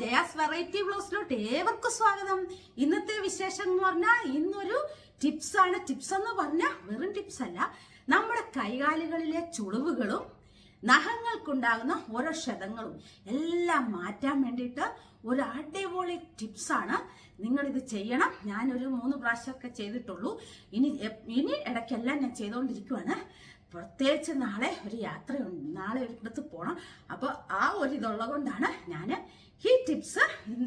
Jaya's variety ബ്ലോസിലോട്ട് ഏവർക്കും സ്വാഗതം. ഇന്നത്തെ വിശേഷം എന്ന് പറഞ്ഞാൽ ഇന്നൊരു ടിപ്സ് ആണ്. ടിപ്സ് എന്ന് പറഞ്ഞാൽ വെറും ടിപ്സ് അല്ല. നമ്മുടെ കൈകാലുകളിലെ ചുളിവുകളും നഖങ്ങൾക്കുണ്ടാകുന്ന ഓരോ ക്ഷതങ്ങളും എല്ലാം മാറ്റാൻ വേണ്ടിയിട്ട് ഒരു അടിപൊളി ടിപ്സാണ് നിങ്ങൾ ഇത് ചെയ്യണം. ഞാനൊരു മൂന്ന് പ്രാവശ്യമൊക്കെ ചെയ്തിട്ടുള്ളൂ. ഇനി ഇനി ഇടയ്ക്കെല്ലാം ഞാൻ ചെയ്തുകൊണ്ടിരിക്കുവാണ് പ്രത്യേകിച്ച് നാളെ ഒരു യാത്രയുണ്ട്. നാളെ ഒരിടത്ത് പോകണം അപ്പോൾ ആ ഒരു ഇതുള്ളത് കൊണ്ടാണ് ഞാൻ ഈ ടിപ്സ്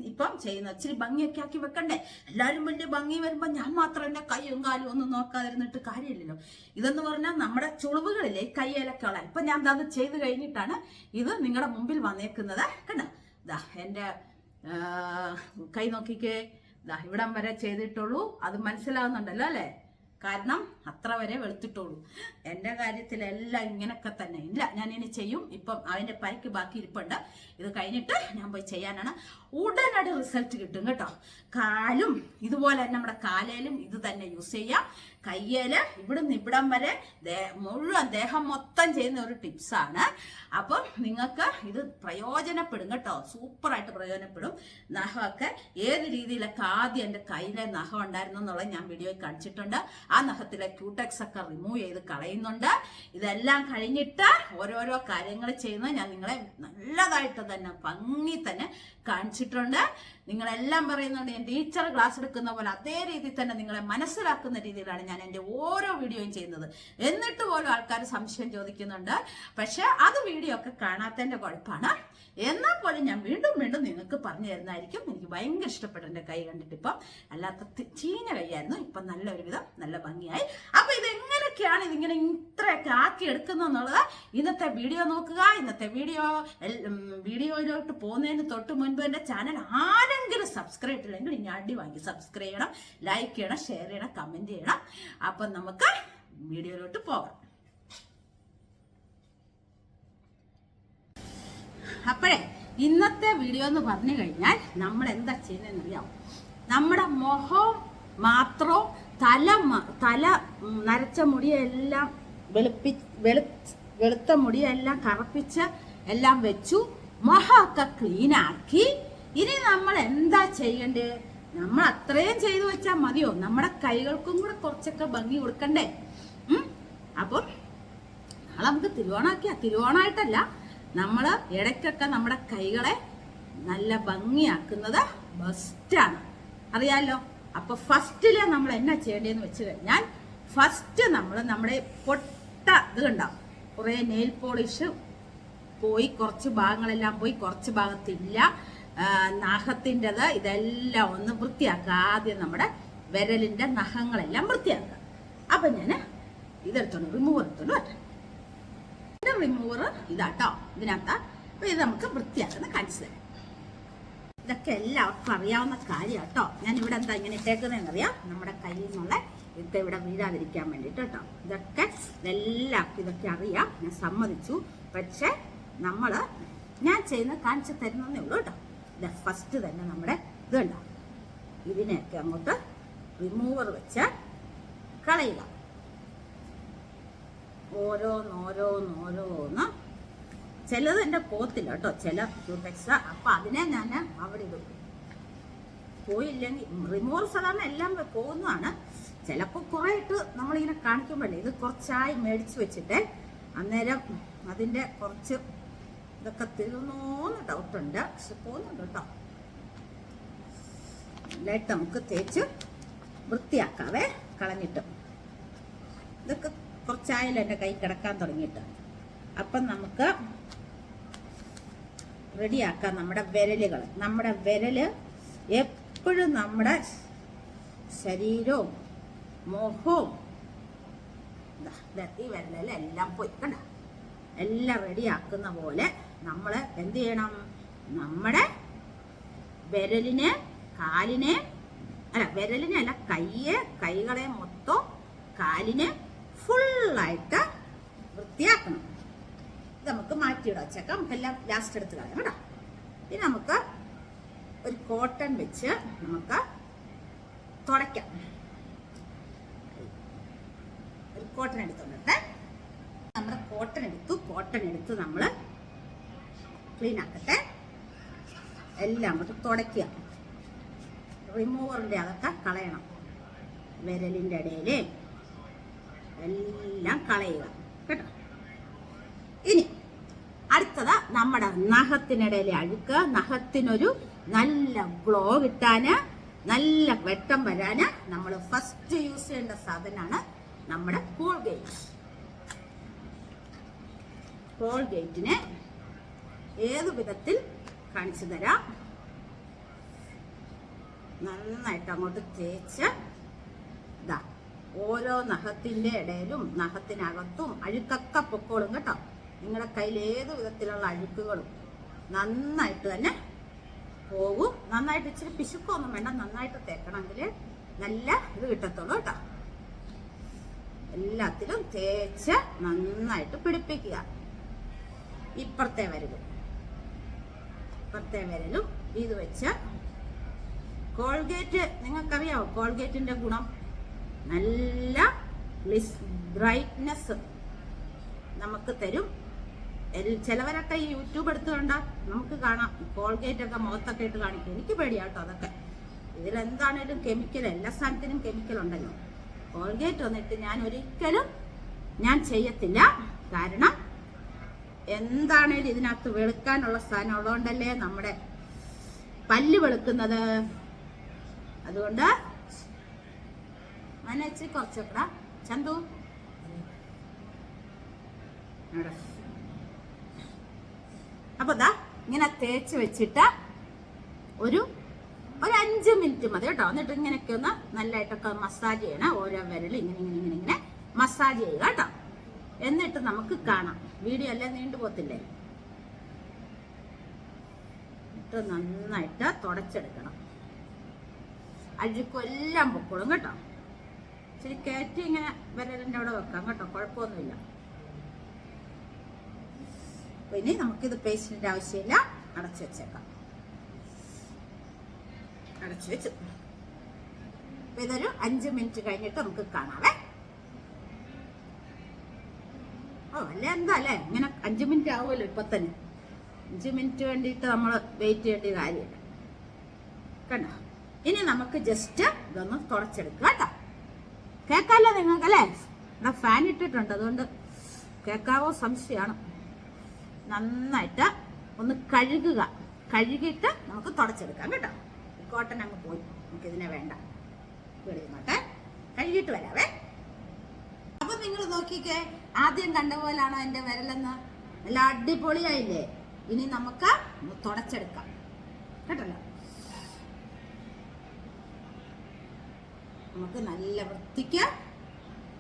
ഇപ്പം ചെയ്യുന്നത് ഇച്ചിരി ഭംഗിയൊക്കെ ആക്കി വെക്കണ്ടേ? എല്ലാവരും വലിയ ഭംഗി വരുമ്പോൾ ഞാൻ മാത്രം എന്റെ കൈയും കാലും ഒന്നും നോക്കാതിരുന്നിട്ട് കാര്യമില്ലല്ലോ. ഇതെന്ന് പറഞ്ഞാൽ നമ്മുടെ ചുളിവുകളിലെ കൈയിലൊക്കെ ഉള്ള. ഇപ്പം ഞാൻ അത് ചെയ്ത് കഴിഞ്ഞിട്ടാണ് ഇത് നിങ്ങളുടെ മുമ്പിൽ വന്നേക്കുന്നത്. കണ്ടോ? ഇതാ എന്റെ കൈ നോക്കിക്കേ. ഇതാ ഇവിടം വരെ ചെയ്തിട്ടുള്ളൂ. അത് മനസ്സിലാവുന്നുണ്ടല്ലോ അല്ലേ? കാരണം അത്ര വരെ വെളുത്തിട്ടുള്ളൂ എന്റെ കാര്യത്തിലെല്ലാം ഇങ്ങനൊക്കെ തന്നെ. ഇല്ല ഞാൻ ഇനി ചെയ്യും. ഇപ്പം അവന്റെ പൈക്ക് ബാക്കി ഇരിപ്പുണ്ട്. ഇത് കഴിഞ്ഞിട്ട് ഞാൻ പോയി ചെയ്യാനാണ്. ഉടനടി റിസൾട്ട് കിട്ടും കേട്ടോ. കാലും ഇതുപോലെ തന്നെ നമ്മുടെ കാലേലും ഇത് തന്നെ യൂസ് ചെയ്യാം. കയ്യേൽ ഇവിടുന്ന് ഇവിടം വരെ മുഴുവൻ ദേഹം മൊത്തം ചെയ്യുന്ന ഒരു ടിപ്സാണ് അപ്പം നിങ്ങൾക്ക് ഇത് പ്രയോജനപ്പെടും കേട്ടോ. സൂപ്പറായിട്ട് പ്രയോജനപ്പെടും. നഖമൊക്കെ ഏത് രീതിയിലൊക്കെ ആദ്യം എന്റെ കയ്യിലെ നഖം ഉണ്ടായിരുന്നു എന്നുള്ളത് ഞാൻ വീഡിയോയിൽ കാണിച്ചിട്ടുണ്ട്. ആ നഖത്തിലെ ക്യൂടെക്സ് ഒക്കെ റിമൂവ് ചെയ്ത് കളയുന്നുണ്ട്. ഇതെല്ലാം കഴിഞ്ഞിട്ട് ഓരോരോ കാര്യങ്ങൾ ചെയ്യുന്നത് ഞാൻ നിങ്ങളെ നല്ലതായിട്ട് തന്നെ ഭംഗി തന്നെ കാണിച്ചിട്ടുണ്ട്. നിങ്ങളെല്ലാം പറയുന്നുണ്ട് ഞാൻ ടീച്ചർ ക്ലാസ് എടുക്കുന്ന പോലെ അതേ രീതിയിൽ തന്നെ നിങ്ങളെ മനസ്സിലാക്കുന്ന രീതിയിലാണ് ഞാൻ എന്റെ ഓരോ വീഡിയോയും ചെയ്യുന്നത്. എന്നിട്ട് പോലും ആൾക്കാർ സംശയം ചോദിക്കുന്നുണ്ട്. പക്ഷെ അത് വീഡിയോ ഒക്കെ കാണാത്തതിന്റെ കുഴപ്പമാണ്. എന്നാൽ പോലും ഞാൻ വീണ്ടും വീണ്ടും നിങ്ങൾക്ക് പറഞ്ഞു തരുന്നതായിരിക്കും. എനിക്ക് ഭയങ്കര ഇഷ്ടപ്പെട്ടു എന്റെ കൈ കണ്ടിട്ട് ഇപ്പം. അല്ലാത്ത ചീഞ്ഞ കൈയായിരുന്നു. ഇപ്പം നല്ലൊരു വിധം നല്ല ഭംഗിയായി. അപ്പൊ ഇത് എങ്ങനെയൊക്കെയാണ് ഇതിങ്ങനെ ഇത്രയൊക്കെ ആക്കി എടുക്കുന്നതെന്നുള്ളത് ഇന്നത്തെ വീഡിയോ നോക്കുക. ഇന്നത്തെ വീഡിയോ വീഡിയോയിലോട്ട് പോകുന്നതിന് തൊട്ട് മുൻപ് എന്റെ ചാനൽ ആരെങ്കിലും സബ്സ്ക്രൈബ് ഇല്ലെങ്കിൽ ഇനി അടി വാങ്ങി സബ്സ്ക്രൈബ് ചെയ്യണം ലൈക്ക് ചെയ്യണം ഷെയർ ചെയ്യണം കമന്റ് ചെയ്യണം. അപ്പം നമുക്ക് വീഡിയോയിലോട്ട് പോകാം അപ്പോഴേ ഇന്നത്തെ വീഡിയോ എന്ന് പറഞ്ഞു കഴിഞ്ഞാൽ നമ്മൾ എന്താ ചെയ്യുന്നതെന്നറിയാമോ നമ്മുടെ മുഖം മാത്രം തല തല നരച്ച മുടിയെല്ലാം വെളുപ്പി വെളു വെളുത്ത മുടിയെല്ലാം കറുപ്പിച്ച് എല്ലാം വെച്ചു മുഖമൊക്കെ ക്ലീനാക്കി ഇനി നമ്മൾ എന്താ ചെയ്യേണ്ടത് നമ്മൾ അത്രയും ചെയ്തു വെച്ചാൽ മതിയോ? നമ്മുടെ കൈകൾക്കും കൂടെ കുറച്ചൊക്കെ ഭംഗി കൊടുക്കണ്ടേ? അപ്പം നാളെ നമുക്ക് തിരുവോണാക്കിയാ തിരുവോണമായിട്ടല്ല നമ്മൾ ഇടയ്ക്കൊക്കെ നമ്മുടെ കൈകളെ നല്ല ഭംഗിയാക്കുന്നത് ബെസ്റ്റാണ് അറിയാലോ? അപ്പൊ ഫസ്റ്റിൽ നമ്മൾ എന്നാ ചെയ്യേണ്ടതെന്ന് വെച്ച് കഴിഞ്ഞാൽ ഫസ്റ്റ് നമ്മൾ നമ്മുടെ പൊട്ട ഇത് കണ്ടാവും കുറേ നെയിൽ പോളിഷ് പോയി കുറച്ച് ഭാഗങ്ങളെല്ലാം പോയി കുറച്ച് ഭാഗത്തില്ല. നഖത്തിന്റെത് ഇതെല്ലാം ഒന്ന് വൃത്തിയാക്കുക. ആദ്യം നമ്മുടെ വിരലിന്റെ നഖങ്ങളെല്ലാം വൃത്തിയാക്കുക. അപ്പം ഞാൻ ഇതെടുത്തോണ്ട് റിമൂവ് എടുത്തോണ്ട് റിമൂവർ ഇതാട്ടോ ഇതിനകത്ത്. അപ്പൊ ഇത് നമുക്ക് വൃത്തിയാക്കുന്ന കാണിച്ചു തരാം. ഇതൊക്കെ എല്ലാവർക്കും അറിയാവുന്ന കാര്യം കേട്ടോ ഞാൻ ഇവിടെ എന്താ ഇങ്ങനെ ഇട്ടേക്കുന്നതെന്ന് അറിയാം? നമ്മുടെ കയ്യിൽ നിന്നുള്ള ഇതൊക്കെ ഇവിടെ വീഴാതിരിക്കാൻ വേണ്ടിയിട്ട് കേട്ടോ ഇതൊക്കെ എല്ലാവർക്കും ഇതൊക്കെ അറിയാം. ഞാൻ സമ്മതിച്ചു. പക്ഷെ നമ്മൾ ഞാൻ ചെയ്യുന്ന കാണിച്ചു തരുന്നതേ ഉള്ളൂ കേട്ടോ ഇത് ഫസ്റ്റ് തന്നെ നമ്മുടെ ഇത് ഉണ്ടാവും ഇതിനെയൊക്കെ അങ്ങോട്ട് റിമൂവർ വെച്ച് കളയുക. ഓരോന്നോരോന്നോരോന്ന്. ചിലത് എന്റെ പോത്തില്ല കേട്ടോ ചില ക്യൂടെക്സ് അപ്പം അതിനെ ഞാൻ അവിടെ ഇടും. പോയില്ലെങ്കിൽ റിമൂവൽ സാധാരണ എല്ലാം പോകുന്നതാണ്. ചിലപ്പോൾ കുറേ ഇട്ട് നമ്മളിങ്ങനെ കാണിക്കുമ്പോഴേ ഇത് കുറച്ചായി മേടിച്ച് വെച്ചിട്ട് അന്നേരം അതിന്റെ കുറച്ച് ഇതൊക്കെ തീർന്നോന്ന് ഡൗട്ടുണ്ട് പക്ഷെ പോകുന്നുണ്ട് കേട്ടോ നമുക്ക് തേച്ച് വൃത്തിയാക്കാവേ കളഞ്ഞിട്ട്. ഇതൊക്കെ കുറച്ചായാലും എന്റെ കൈ കിടക്കാൻ തുടങ്ങിയിട്ട്. അപ്പം നമുക്ക് റെഡിയാക്കാം നമ്മുടെ വിരലുകൾ നമ്മുടെ വിരൽ എപ്പോഴും നമ്മുടെ ശരീരവും മുഖവും ഈ വിരലെല്ലാം എല്ലാം പോയി. കണ്ട? എല്ലാം റെഡിയാക്കുന്ന പോലെ നമ്മൾ എന്ത് ചെയ്യണം? നമ്മുടെ വിരലിനെ കാലിനെ അല്ല വിരലിനെ അല്ല കയ്യെ കൈകളെ മൊത്തം കാലിനെ ഫുള്ളായിട്ട് വൃത്തിയാക്കണം. ഇത് നമുക്ക് മാറ്റിയിടാം. വെച്ചേക്കാം. എല്ലാം ലാസ്റ്റ് എടുത്ത് കളയാം കേട്ടോ. ഇനി നമുക്ക് ഒരു കോട്ടൺ വെച്ച് നമുക്ക് തുടയ്ക്കാം. ഒരു കോട്ടൺ എടുത്തോണ്ടേ നമ്മുടെ കോട്ടൺ എടുത്തു. കോട്ടൺ എടുത്ത് നമ്മൾ ക്ലീൻ ആക്കട്ടെ. എല്ലാം അങ്ങോട്ട് തുടയ്ക്കുക. റിമൂവറിന്റെ അതൊക്കെ കളയണം. വിരലിന്റെ ഇടയിൽ എല്ലാം കളയുക. കേട്ടോ? ഇനി അടുത്തത് നമ്മുടെ നഖത്തിനിടയിലെ അഴുക്ക്. നഖത്തിനൊരു നല്ല ഗ്ലോ കിട്ടാന് നല്ല വെട്ടം വരാന് നമ്മൾ ഫസ്റ്റ് യൂസ് ചെയ്യേണ്ട സാധനമാണ് നമ്മുടെ കോൾഗേറ്റ് കോൾഗേറ്റിനെ ഏത് വിധത്തിൽ കാണിച്ചു തരാം? നന്നായിട്ട് അങ്ങോട്ട് തേച്ച് ഓരോ നഖത്തിന്റെ ഇടയിലും നഖത്തിനകത്തും അഴുക്കൊക്കെ പൊക്കോളും കേട്ടോ. നിങ്ങളുടെ കയ്യിൽ ഏത് വിധത്തിലുള്ള അഴുക്കുകളും നന്നായിട്ട് തന്നെ പോകും. നന്നായിട്ട് ഇച്ചിരി പിശുക്കൊന്നും വേണ്ട നന്നായിട്ട് തേക്കണമെങ്കിൽ നല്ല ഇത് കിട്ടത്തുള്ളൂ കേട്ടോ. എല്ലാത്തിലും തേച്ച് നന്നായിട്ട് പിടിപ്പിക്കുക. ഇപ്പുറത്തെ വരലും. ഇപ്പുറത്തെ വരലും ഇത് വെച്ച്. കോൾഗേറ്റ് നിങ്ങൾക്കറിയാവോ കോൾഗേറ്റിന്റെ ഗുണം? നല്ല ബ്രൈറ്റ്നെസ് നമുക്ക് തരും. ചിലവരൊക്കെ ഈ യൂട്യൂബ് എടുത്തുകൊണ്ട് കണ്ട നമുക്ക് കാണാം. കോൾഗേറ്റ് ഒക്കെ മുഖത്തൊക്കെ ഇട്ട് കാണിക്കും. എനിക്ക് പേടിയാട്ടോ അതൊക്കെ. ഇതിലെന്താണേലും കെമിക്കൽ എല്ലാ സാധനത്തിനും കെമിക്കൽ ഉണ്ടല്ലോ. കോൾഗേറ്റ് വന്നിട്ട് ഞാൻ ഒരിക്കലും ഞാൻ ചെയ്യത്തില്ല. കാരണം എന്താണേലും ഇതിനകത്ത് വെളുക്കാനുള്ള സാധനം ഉള്ളതുകൊണ്ടല്ലേ നമ്മുടെ പല്ല് വെളുക്കുന്നത്. അതുകൊണ്ട് മനച്ച് കുറച്ചൊക്കെ ചന്തു. ഇവിടെ. അപ്പൊ ദാ ഇങ്ങനെ തേച്ച് വെച്ചിട്ട് ഒരു ഒരു അഞ്ച് മിനിറ്റ് മതി കേട്ടോ. എന്നിട്ട് ഇങ്ങനെയൊക്കെ ഒന്ന് നല്ലതായിട്ടൊക്കെ മസാജ് ചെയ്യണം. ഓരോ വിരൽ ഇങ്ങനെ ഇങ്ങനെ ഇങ്ങനെ ഇങ്ങനെ മസാജ് ചെയ്യുക കേട്ടോ. എന്നിട്ട് നമുക്ക് കാണാം. വീഡിയോ എല്ലാം നീണ്ടു പോത്തില്ലേ എന്നിട്ട് നന്നായിട്ട് തുടച്ചെടുക്കണം. അഴുക്കെല്ലാം പൊക്കോളും കേട്ടോ. ഇച്ചിരി കയറ്റി ഇങ്ങനെ വിരലിന്റെ അവിടെ വെക്കാം കേട്ടോ കുഴപ്പമൊന്നുമില്ല. ഇനി നമുക്കിത് പേസ്റ്റിന്റെ ആവശ്യമില്ല അടച്ചു വെച്ചേക്കാം. അടച്ചു വെച്ചു. ഇതൊരു അഞ്ച് മിനിറ്റ് കഴിഞ്ഞിട്ട് നമുക്ക് കാണാവേ. ഓ അല്ല എന്താ അല്ലേ? ഇങ്ങനെ അഞ്ച് മിനിറ്റ് ആവുമല്ലോ ഇപ്പൊ തന്നെ അഞ്ച് മിനിറ്റ് വേണ്ടിയിട്ട് നമ്മൾ വെയിറ്റ് ചെയ്യേണ്ട കാര്യമില്ല. കണ്ടോ? ഇനി നമുക്ക് ജസ്റ്റ് ഇതൊന്ന് തുടച്ചെടുക്കുക കേട്ടോ. കേക്കാല്ലോ നിങ്ങൾക്കല്ലേ ഇവിടെ ഫാൻ ഇട്ടിട്ടുണ്ട് അതുകൊണ്ട് കേക്കാവോ സംശയമാണ്. നന്നായിട്ട് ഒന്ന് കഴുകുക. കഴുകിയിട്ട് നമുക്ക് തുടച്ചെടുക്കാം കേട്ടോ. കോട്ടൺ അങ്ങ് പോയി. നമുക്ക് ഇതിനെ വേണ്ട വെളിയുന്നോട്ടെ കഴുകിയിട്ട് വരാവേ. അപ്പൊ നിങ്ങൾ നോക്കിക്കേ ആദ്യം കണ്ട പോലാണോ എന്റെ വിരലെന്ന്? നല്ല അടിപൊളിയായില്ലേ? ഇനി നമുക്ക് തുടച്ചെടുക്കാം. കേട്ടല്ലോ? നമുക്ക് നല്ല വൃത്തിക്ക്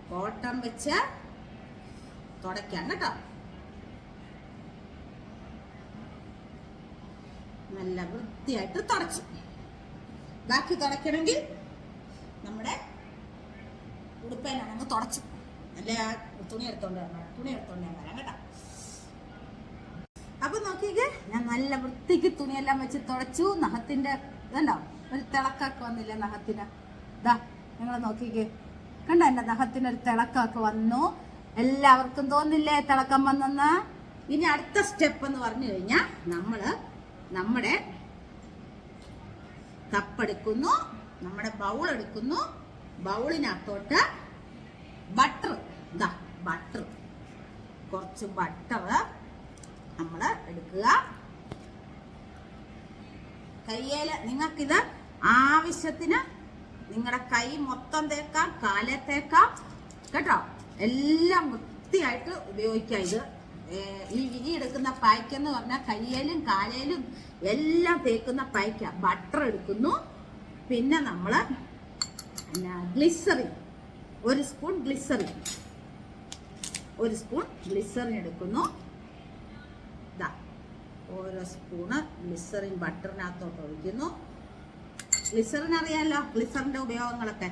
കോട്ടൺ വെച്ച് തുടയ്ക്കാം കേട്ടോ. നല്ല വൃത്തിയായിട്ട് തുടച്ചു. ബാക്കി തുടയ്ക്കണമെങ്കിൽ നമ്മുടെ ഉടുപ്പേനാണെങ്കിൽ തുടച്ചു. നല്ല തുണി എടുത്തോണ്ട് വരണം. തുണി എടുത്തോണ്ട് ഞാൻ വരാം കേട്ടോ. അപ്പൊ നോക്കിക്കേ ഞാൻ നല്ല വൃത്തിക്ക് തുണിയെല്ലാം വെച്ച് തുടച്ചു. നഖത്തിന്റെ ഇതുണ്ടോ ഒരു തിളക്കൊക്കെ വന്നില്ല നഖത്തിന്? ഇതാ നിങ്ങൾ നോക്കിക്കേ. കണ്ട എന്റെ ദഹത്തിനൊരു തിളക്കമൊക്കെ വന്നു. എല്ലാവർക്കും തോന്നില്ലേ തിളക്കം വന്നെന്ന്? ഇനി അടുത്ത സ്റ്റെപ്പ് എന്ന് പറഞ്ഞു കഴിഞ്ഞാൽ നമ്മൾ നമ്മുടെ കപ്പെടുക്കുന്നു നമ്മുടെ ബൗൾ എടുക്കുന്നു. ബൗളിനകത്തോട്ട് ബട്ടർ ഇതാ ബട്ടർ കുറച്ച് ബട്ടർ നമ്മൾ എടുക്കുക. കയ്യേൽ നിങ്ങൾക്കിത് ആവശ്യത്തിന് നിങ്ങളുടെ കൈ മൊത്തം തേക്കാം കാലെ തേക്കാം. കേട്ടോ? എല്ലാം വൃത്തിയായിട്ട് ഉപയോഗിക്കാം ഇത്. ഈ വിരി എടുക്കുന്ന പായ്ക്ക് എന്ന് പറഞ്ഞാൽ കയ്യേലും കാലേലും എല്ലാം തേക്കുന്ന പായ്ക്ക. ബട്ടർ എടുക്കുന്നു. പിന്നെ നമ്മൾ ഗ്ലിസറിൻ ഒരു സ്പൂൺ ഗ്ലിസറിൻ ഒരു സ്പൂൺ ഗ്ലിസറിൻ എടുക്കുന്നു. ഓരോ സ്പൂണ് ഗ്ലിസറിൻ ബട്ടറിനകത്തോട്ട് ഒഴിക്കുന്നു. ഗ്ലിസറിൻ അറിയാമല്ലോ ഗ്ലിസറിന്റെ ഉപയോഗങ്ങളൊക്കെ.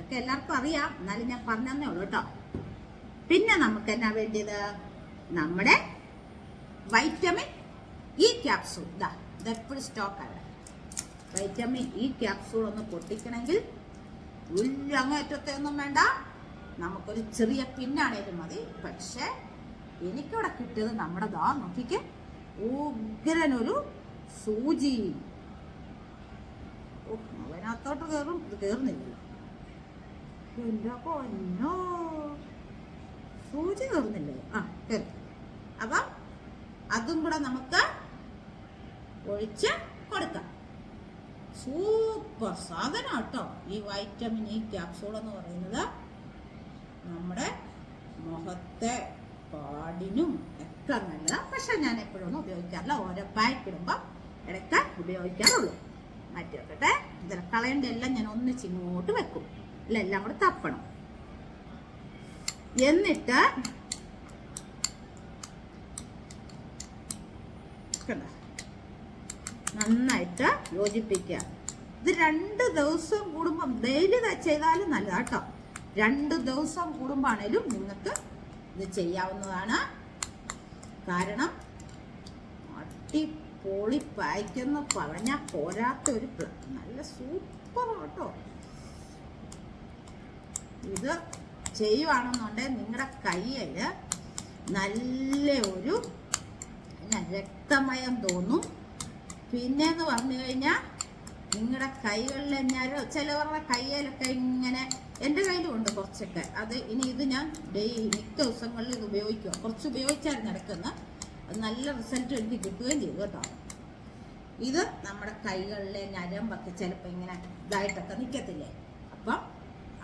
ഒക്കെ എല്ലാവർക്കും അറിയാം. എന്നാലും ഞാൻ പറഞ്ഞതന്നേ ഉള്ളൂ കേട്ടോ. പിന്നെ നമുക്ക് എന്നാ വേണ്ടിയത്? നമ്മുടെ വൈറ്റമിൻ ഇ ക്യാപ്സൂൾ ഇതാ ഇതെപ്പോഴും സ്റ്റോക്കാണ് വൈറ്റമിൻ ഇ ക്യാപ്സൂൾ ഒന്ന് പൊട്ടിക്കണമെങ്കിൽ വലിയ അങ്ങേറ്റത്തെ വേണ്ട. നമുക്കൊരു ചെറിയ പിന്നാണേലും മതി. പക്ഷേ എനിക്കിവിടെ കിട്ടിയത് നമ്മുടെ ദാ നോക്കിക്ക്. ഉഗ്രനൊരു സൂചി. ഓ, അവനകത്തോട്ട് കയറും ഇത് കയറുന്നില്ല പൊന്നോ. സൂചി കയറുന്നില്ലേ ആ കയറി അപ്പം അതും കൂടെ നമുക്ക് ഒഴിച്ച് കൊടുക്കാം. സൂപ്പർ സാധനം കേട്ടോ. ഈ വൈറ്റമിൻ ഇ ക്യാപ്സൂൾ എന്ന് പറയുന്നത് നമ്മുടെ മുഖത്തെ പാടിനും ഒക്കെ നല്ലതാണ് പക്ഷെ ഞാൻ എപ്പോഴൊന്നും ഉപയോഗിക്കാറില്ല. ഓരോ പാക്ക് ഇടുമ്പോൾ ഇടയ്ക്ക് ഉപയോഗിക്കാറുള്ളൂ. മാറ്റി വെക്കട്ടെ. ഇതിൽ കളയേണ്ട എല്ലാം ഞാൻ ഒന്നിച്ച് ഇങ്ങോട്ട് വെക്കും. അല്ല? എല്ലാം കൂടെ തപ്പണം. എന്നിട്ട് നന്നായിട്ട് യോജിപ്പിക്കുക. ഇത് രണ്ട് ദിവസം കൂടുമ്പം ഡെയിലി ചെയ്താലും നല്ല കേട്ടോ രണ്ട് ദിവസം കൂടുമ്പാണേലും നിങ്ങൾക്ക് ഇത് ചെയ്യാവുന്നതാണ്. കാരണം അടിപൊളി പായ്ക്കെന്ന് പറഞ്ഞാൽ പോരാത്ത ഒരു നല്ല സൂപ്പർ കേട്ടോ ഇത് ചെയ്യുവാണെന്നുണ്ടെങ്കിൽ നിങ്ങളുടെ കയ്യിൽ നല്ല ഒരു എന്നാ രക്തമയം തോന്നും. പിന്നെന്ന് പറഞ്ഞു കഴിഞ്ഞാൽ നിങ്ങളുടെ കൈകളിൽ ഞാൻ ചിലവരുടെ കയ്യിലൊക്കെ ഇങ്ങനെ എന്റെ കയ്യിലും ഉണ്ട് കുറച്ചൊക്കെ. അത് ഇനി ഇത് ഞാൻ ഡെയിലി മിക്ക ദിവസങ്ങളിൽ ഇത് ഉപയോഗിക്കുക കുറച്ച് ഉപയോഗിച്ചായിരുന്നു നടക്കുന്ന. അത് നല്ല റിസൾട്ട് എനിക്ക് കിട്ടുകയും ചെയ്തു കേട്ടോ. ഇത് നമ്മുടെ കൈകളിലെ ഞരമ്പൊക്കെ ചിലപ്പോൾ ഇങ്ങനെ ഇതായിട്ടൊക്കെ നിൽക്കത്തില്ലേ അപ്പം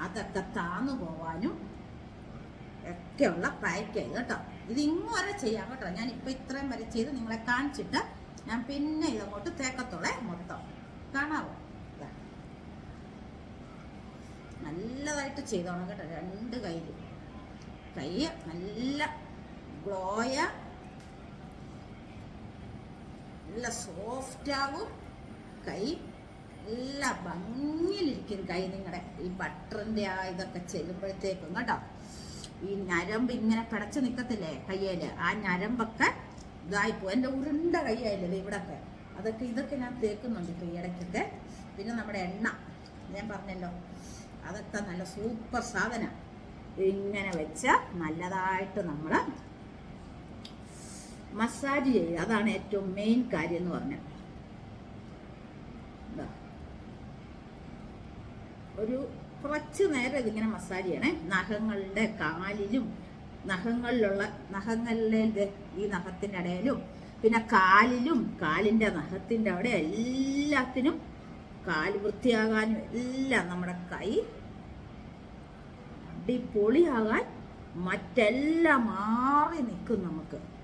അതൊക്കെ താന്നു പോവാനും ഒക്കെയുള്ള പ്രായക്കായി കേട്ടോ. ഇത് ഇങ്ങ് വരെ ചെയ്യാം കേട്ടോ. ഞാൻ ഇപ്പം ഇത്രയും വരെ ചെയ്ത് നിങ്ങളെ കാണിച്ചിട്ട് ഞാൻ പിന്നെ ഇതങ്ങോട്ട് തേക്കത്തോളെ മൊത്തം കാണാവോ. നല്ലതായിട്ട് ചെയ്തോണം കേട്ടോ. രണ്ട് കയ്യിൽ കൈ നല്ല ഗ്ലോയ നല്ല സോഫ്റ്റ് ആകും കൈ നല്ല ഭംഗിയിലിരിക്കും കൈ നിങ്ങളുടെ ഈ ബട്ടറിന്റെ ആ ഇതൊക്കെ ചെല്ലുമ്പോഴത്തേക്കും കേട്ടോ. ഈ ഞരമ്പ് ഇങ്ങനെ പിടച്ച് നിൽക്കത്തില്ലേ കയ്യിൽ ആ ഞരമ്പൊക്കെ ഇതായിപ്പോ എന്റെ ഉരുണ്ട കൈയായില്ലേ ഇവിടൊക്കെ. അതൊക്കെ ഇതൊക്കെ ഞാൻ തേക്കുന്നുണ്ട് ഇപ്പൊ ഈ ഇടയ്ക്കൊക്കെ. പിന്നെ നമ്മുടെ എണ്ണ. ഞാൻ പറഞ്ഞല്ലോ. അതൊക്കെ നല്ല സൂപ്പർ സാധനം. ഇങ്ങനെ വെച്ച് നല്ലതായിട്ട് നമ്മൾ മസാജ് ചെയ്യുക അതാണ് ഏറ്റവും മെയിൻ കാര്യം എന്ന് പറഞ്ഞത്. ഒരു കുറച്ച് നേരം ഇതിങ്ങനെ മസാജ് ചെയ്യണേ. നഖങ്ങളുടെ കാലിലും നഖങ്ങളിലുള്ള നഖങ്ങളിലെ ഈ നഖത്തിന്റെ ഇടയിലും പിന്നെ കാലിലും കാലിന്റെ നഖത്തിന്റെ അവിടെ എല്ലാത്തിനും കാൽ വൃത്തിയാകാനും എല്ലാം നമ്മുടെ കൈ അടിപൊളിയാകാൻ മറ്റെല്ലാം മാറി നിൽക്കും നമുക്ക്.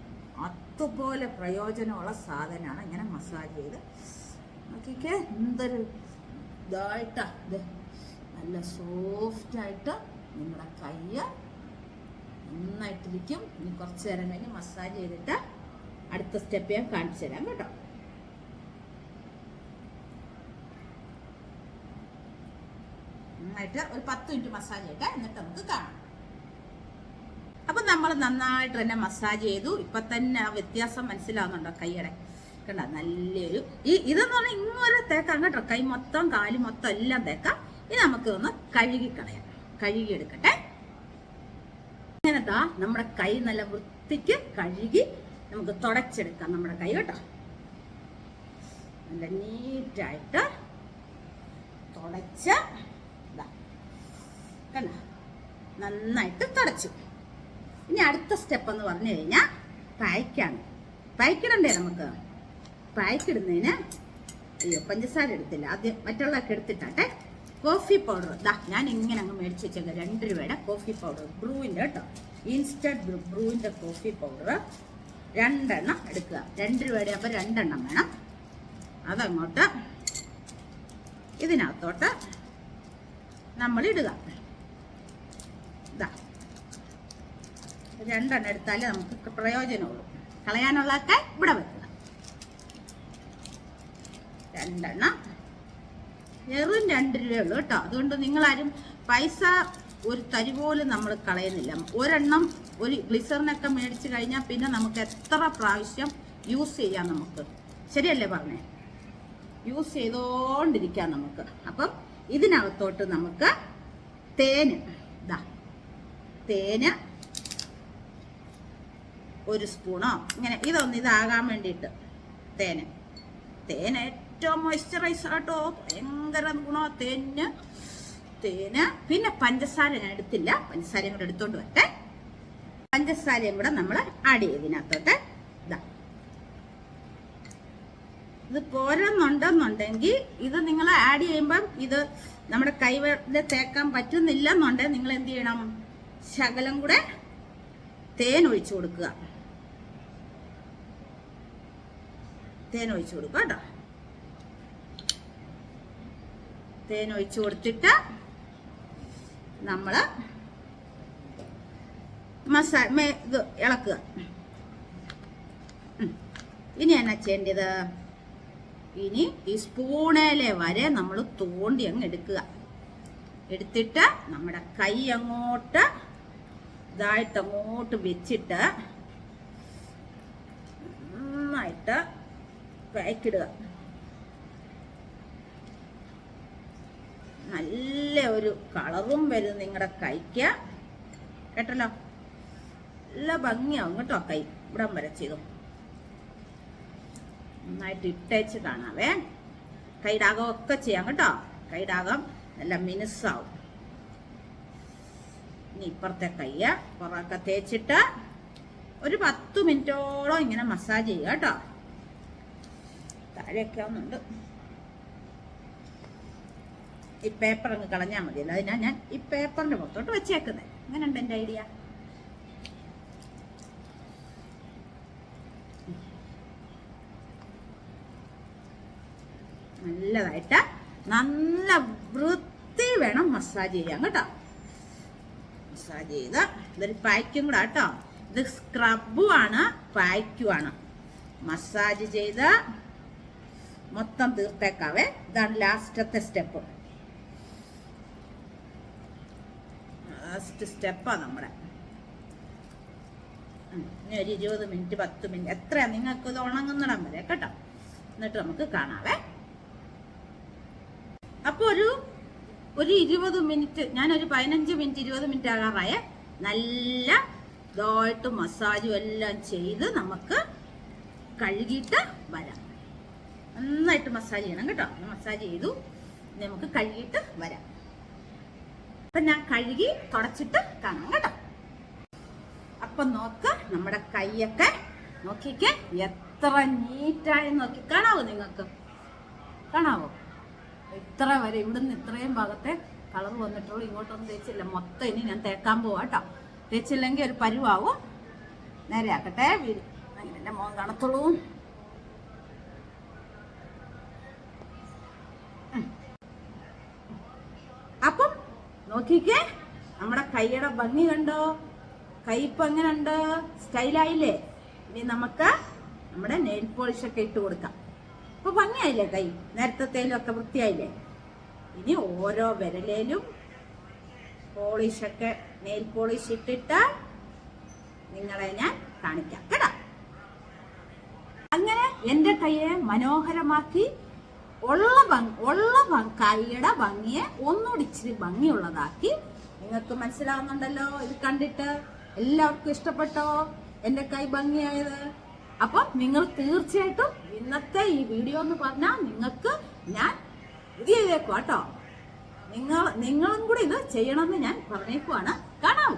അതുപോലെ പ്രയോജനമുള്ള സാധനമാണ് ഇങ്ങനെ മസാജ് ചെയ്ത്. നോക്കിക്കേ എന്തൊരു ഇതായിട്ടാ ഇത്. നല്ല സോഫ്റ്റായിട്ട് നിങ്ങളുടെ കൈ നന്നായിട്ടിരിക്കും. ഇനി കുറച്ച് നേരം കഴിഞ്ഞ് മസാജ് ചെയ്തിട്ട് അടുത്ത സ്റ്റെപ്പ് ഞാൻ കാണിച്ചു തരാം കേട്ടോ. നന്നായിട്ട് ഒരു പത്ത് മിനിറ്റ് മസാജ് ചെയ്യട്ടെ. എന്നിട്ട് നമുക്ക് കാണാം. നമ്മൾ നന്നായിട്ട് തന്നെ മസാജ് ചെയ്തു. ഇപ്പൊ തന്നെ ആ വ്യത്യാസം മനസ്സിലാവുന്നുണ്ടോ കൈയുടെ? കണ്ട? നല്ലൊരു ഈ ഇതെന്ന് പറഞ്ഞാൽ ഇങ്ങനെ തേക്കാം കേട്ടോ. കൈ മൊത്തം കാൽ മൊത്തം എല്ലാം തേക്കാം. ഇനി നമുക്ക് ഒന്ന് കഴുകി കളയാം. കഴുകി എടുക്കട്ടെ. ഇങ്ങനത്താ നമ്മുടെ കൈ നല്ല വൃത്തിക്ക് കഴുകി നമുക്ക് തുടച്ചെടുക്കാം നമ്മുടെ കൈ കേട്ടോ. നല്ല നീറ്റായിട്ട് തുടച്ച് ഇതാ. കണ്ട? നന്നായിട്ട് തുടച്ചു. ഇനി അടുത്ത സ്റ്റെപ്പ് എന്ന് പറഞ്ഞു കഴിഞ്ഞാൽ പായ്ക്കാണ് പായ്ക്കിടണ്ടേ നമുക്ക്? പായ്ക്കിടുന്നതിന് അയ്യോ പഞ്ചസാര എടുത്തില്ല. ആദ്യം മറ്റുള്ളതൊക്കെ എടുത്തിട്ടാട്ടെ. കോഫി പൗഡർ ദാ ഞാൻ ഇങ്ങനെ അങ്ങ് മേടിച്ച് വെച്ചേക്കാം. രണ്ട് രൂപയുടെ കോഫി പൗഡർ ബ്രൂവിന്റെ കേട്ടോ. ഇൻസ്റ്റന്റ് ബ്രൂവിന്റെ കോഫി പൗഡർ രണ്ടെണ്ണം എടുക്കുക. രണ്ട് രൂപയുടെ അപ്പോൾ രണ്ടെണ്ണം വേണം. അതങ്ങോട്ട് ഇതിനകത്തോട്ട് നമ്മൾ ഇടുക ഇതാ രണ്ടെണ്ണം എടുത്താലേ നമുക്ക് പ്രയോജനമുള്ളൂ. കളയാനുള്ളതൊക്കെ ഇവിടെ വെക്കുക. രണ്ടെണ്ണം. വെറും രണ്ട് രൂപയേ ഉള്ളൂ കേട്ടോ. അതുകൊണ്ട് നിങ്ങളാരും പൈസ ഒരു തരി പോലും നമ്മൾ കളയുന്നില്ല. ഒരെണ്ണം ഒരു ഗ്ലിസറിനൊക്കെ മേടിച്ച് കഴിഞ്ഞാൽ പിന്നെ നമുക്ക് എത്ര പ്രാവശ്യം യൂസ് ചെയ്യാം നമുക്ക്? ശരിയല്ലേ പറഞ്ഞേ? യൂസ് ചെയ്തോണ്ടിരിക്കാം നമുക്ക്. അപ്പം ഇതിനകത്തോട്ട് നമുക്ക് തേന്. ഇതാ തേന് ഒരു സ്പൂണോ? ഇങ്ങനെ ഇതൊന്ന് ഇതാകാൻ വേണ്ടിയിട്ട്. തേൻ തേൻ ഏറ്റവും മോയ്സ്ചറൈസ് ആട്ടോ. ഭയങ്കര ഗുണോ തേന് തേന് പിന്നെ പഞ്ചസാര ഞാൻ എടുത്തില്ല. പഞ്ചസാരയും കൂടെ എടുത്തോണ്ട് വരട്ടെ. പഞ്ചസാരയും കൂടെ നമ്മൾ ആഡ് ചെയ്തതിനകത്തോട്ട് ഇതാ ഇത് പോരെന്നുണ്ടെന്നുണ്ടെങ്കിൽ ഇത് നിങ്ങൾ ആഡ് ചെയ്യുമ്പം ഇത് നമ്മുടെ കൈവരുടെ തേക്കാൻ പറ്റുന്നില്ല എന്നുണ്ടെങ്കിൽ നിങ്ങൾ എന്ത് ചെയ്യണം? ശകലം കൂടെ തേൻ ഒഴിച്ചു കൊടുക്കുക. തേൻ ഒഴിച്ചു കൊടുക്കുക കേട്ടോ. തേൻ ഒഴിച്ചു കൊടുത്തിട്ട് നമ്മൾ മസാല ഇത് ഇളക്കുക. ഇനി എന്നാ ചെയ്യേണ്ടത്? ഇനി ഈ സ്പൂണേലെ വരെ നമ്മൾ തോണ്ടി അങ്ങ് എടുക്കുക. എടുത്തിട്ട് നമ്മുടെ കൈ അങ്ങോട്ട് ഇതായിട്ട് അങ്ങോട്ട് വെച്ചിട്ട് നന്നായിട്ട് പാക്കിടുക നല്ല ഒരു കളറും വരും നിങ്ങളുടെ കൈക്ക്. കേട്ടല്ലോ? നല്ല ഭംഗിയാവും കേട്ടോ കൈ. ഇവിടം വരെ ചെയ്തു. നന്നായിട്ട് ഇട്ടേച്ച് കാണാവേ. കൈടാകം ഒക്കെ ചെയ്യാം കേട്ടോ. കൈടാകം നല്ല മിനുസാവും. ഇനി ഇപ്പുറത്തെ കയ്യ പുറമൊക്കെ തേച്ചിട്ട് ഒരു പത്ത് മിനിറ്റോളം ഇങ്ങനെ മസാജ് ചെയ്യുക കേട്ടോ. താഴെയൊക്കെ ആവുന്നുണ്ട് ഈ പേപ്പർ അങ്ങ് കളഞ്ഞാൽ മതിയല്ലോ അതിനാ ഞാൻ ഈ പേപ്പറിന്റെ പുറത്തോട്ട് വെച്ചേക്കുന്നത് അങ്ങനെയുണ്ട് എന്റെ ഐഡിയ നല്ലതായിട്ട് നല്ല വൃത്തി വേണം മസാജ് ചെയ്യാൻ കേട്ടോ. മസാജ് ചെയ്ത് ഇതൊരു പായ്ക്കും കൂടെ കേട്ടോ ഇത് സ്ക്രബും ആണ് പായ്ക്കും ആണ് മസാജ് ചെയ്ത് മൊത്തം തീർത്തേക്കാവേ. ഇതാണ് ലാസ്റ്റത്തെ സ്റ്റെപ്പ്. ലാസ്റ്റ് സ്റ്റെപ്പാണ് നമ്മുടെ. ഇനി ഒരു ഇരുപത് മിനിറ്റ് പത്ത് മിനിറ്റ്. എത്രയാ? നിങ്ങൾക്ക് ഇത് ഉണങ്ങുന്നിടം വരെ കേട്ടോ? എന്നിട്ട് നമുക്ക് കാണാവേ. അപ്പൊ ഒരു ഒരു ഇരുപത് മിനിറ്റ് ഞാനൊരു പതിനഞ്ച് മിനിറ്റ് ഇരുപത് മിനിറ്റ് ആകാറായ. നല്ല ഇതായിട്ട് മസാജും എല്ലാം ചെയ്ത് നമുക്ക് കഴുകിയിട്ട് വരാം. നന്നായിട്ട് മസാജ് ചെയ്യണം കേട്ടോ. മസാജ് ചെയ്തു. നമുക്ക് കഴുകിയിട്ട് വരാം. അപ്പൊ ഞാൻ കഴുകി തുടച്ചിട്ട് കാണാം കേട്ടോ. അപ്പൊ നോക്ക് നമ്മുടെ കൈയൊക്കെ നോക്കിക്കേ എത്ര നീറ്റായി നോക്കി. കാണാവോ നിങ്ങൾക്ക്? കാണാവോ? ഇത്ര വരെ? ഇവിടുന്ന് ഇത്രയും ഭാഗത്തെ കളർ വന്നിട്ടുള്ളൂ. ഇങ്ങോട്ടൊന്നും തേച്ചില്ല. മൊത്തം ഇനി ഞാൻ തേക്കാൻ പോവാ കേട്ടോ. തേച്ചില്ലെങ്കിൽ ഒരു പരുവാവും. നേരെയാക്കട്ടെ വീട്. അങ്ങനെ മോൻ കാണത്തുള്ളൂ. നോക്കിക്കേ. നമ്മുടെ കൈയുടെ ഭംഗി കണ്ടോ? കൈ എങ്ങനെ ഉണ്ട് സ്റ്റൈലായില്ലേ ഇനി നമുക്ക് നമ്മുടെ നെയിൽ പോളിഷ് ഒക്കെ ഇട്ട് കൊടുക്കാം. ഇപ്പൊ ഭംഗിയായില്ലേ കൈ? നേരത്തേലും ഒക്കെ വൃത്തിയായില്ലേ? ഇനി ഓരോ വിരലേലും പോളിഷൊക്കെ നെയിൽ പോളിഷ് ഇട്ടിട്ട് നിങ്ങളെ ഞാൻ കാണിക്കാം. കേട്ടോ? അങ്ങനെ എന്റെ കൈയെ മനോഹരമാക്കി ഉള്ള ഭംഗി ഉള്ള കൈയുടെ ഭംഗിയെ ഒന്നുകൂടി ഇച്ചിരി ഭംഗിയുള്ളതാക്കി. നിങ്ങൾക്ക് മനസ്സിലാവുന്നുണ്ടല്ലോ ഇത് കണ്ടിട്ട് എല്ലാവർക്കും ഇഷ്ടപ്പെട്ടോ? എന്റെ കൈ ഭംഗിയായത്. അപ്പം നിങ്ങൾ തീർച്ചയായിട്ടും ഇന്നത്തെ ഈ വീഡിയോ എന്ന് പറഞ്ഞാൽ നിങ്ങൾക്ക് ഞാൻ ഇത് ചെയ്തേക്കും കേട്ടോ നിങ്ങൾ നിങ്ങളും കൂടി ഇത് ചെയ്യണമെന്ന് ഞാൻ പറഞ്ഞേക്കുവാണ്. കാണാം.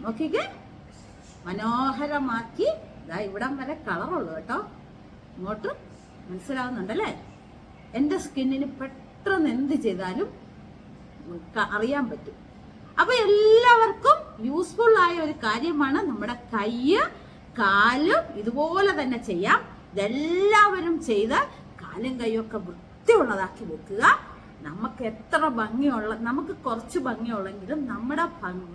നോക്കിക്കേ. മനോഹരമാക്കി. ഇതാ ഇവിടം വരെ കളറുള്ളൂ കേട്ടോ. ഇങ്ങോട്ട് മനസ്സിലാവുന്നുണ്ടല്ലേ? എന്റെ സ്കിന്നിന് പെട്ടെന്ന് എന്ത് ചെയ്താലും അറിയാൻ പറ്റും. അപ്പൊ എല്ലാവർക്കും യൂസ്ഫുൾ ആയ ഒരു കാര്യമാണ് നമ്മുടെ കയ്യ് കാലും ഇതുപോലെ തന്നെ ചെയ്യാം. ഇതെല്ലാവരും ചെയ്ത് കാലും കൈയൊക്കെ വൃത്തിയുള്ളതാക്കി വെക്കുക. നമുക്ക് എത്ര ഭംഗിയുള്ള നമുക്ക് കുറച്ച് ഭംഗിയുള്ളെങ്കിലും നമ്മുടെ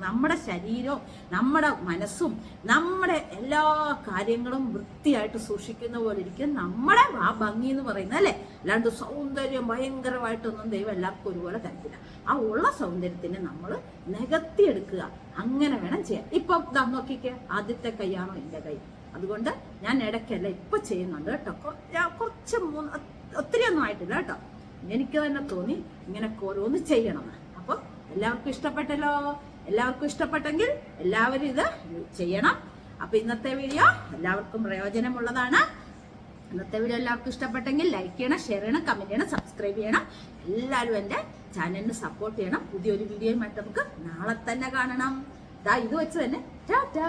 നമ്മുടെ ശരീരവും നമ്മുടെ മനസ്സും നമ്മുടെ എല്ലാ കാര്യങ്ങളും വൃത്തിയായിട്ട് സൂക്ഷിക്കുന്ന പോലെ ഇരിക്കും. നമ്മുടെ ആ ഭംഗി എന്ന് പറയുന്നത് അല്ലേ? അല്ലാണ്ട് സൗന്ദര്യം ഭയങ്കരമായിട്ടൊന്നും ദൈവം എല്ലാവർക്കും ഒരുപോലെ തരത്തില്ല. ആ ഉള്ള സൗന്ദര്യത്തിനെ നമ്മൾ നികത്തിയെടുക്കുക. അങ്ങനെ വേണം ചെയ്യാൻ. ഇപ്പം നോക്കിക്കേ ആദ്യത്തെ കൈയാണോ എന്റെ കൈ? അതുകൊണ്ട് ഞാൻ ഇടയ്ക്കല്ല ഇപ്പൊ ചെയ്യുന്നുണ്ട് കേട്ടോ. കുറച്ച് മൂന്ന് ഒത്തിരി ഒന്നും ആയിട്ടില്ല കേട്ടോ. എനിക്ക് തന്നെ തോന്നി ഇങ്ങനെ ഓരോന്ന് ചെയ്യണമെന്ന് അപ്പൊ എല്ലാവർക്കും ഇഷ്ടപ്പെട്ടല്ലോ? എല്ലാവർക്കും ഇഷ്ടപ്പെട്ടെങ്കിൽ എല്ലാവരും ഇത് ചെയ്യണം. അപ്പൊ ഇന്നത്തെ വീഡിയോ എല്ലാവർക്കും പ്രയോജനമുള്ളതാണ്. ഇന്നത്തെ വീഡിയോ എല്ലാവർക്കും ഇഷ്ടപ്പെട്ടെങ്കിൽ ലൈക്ക് ചെയ്യണം ഷെയർ ചെയ്യണം കമന്റ് ചെയ്യണം സബ്സ്ക്രൈബ് ചെയ്യണം. എല്ലാവരും എന്റെ ചാനലിന് സപ്പോർട്ട് ചെയ്യണം. പുതിയൊരു വീഡിയോയുമായിട്ട് നമുക്ക് നാളെ തന്നെ കാണണം. ഇത് വെച്ച് തന്നെ. ടാറ്റാ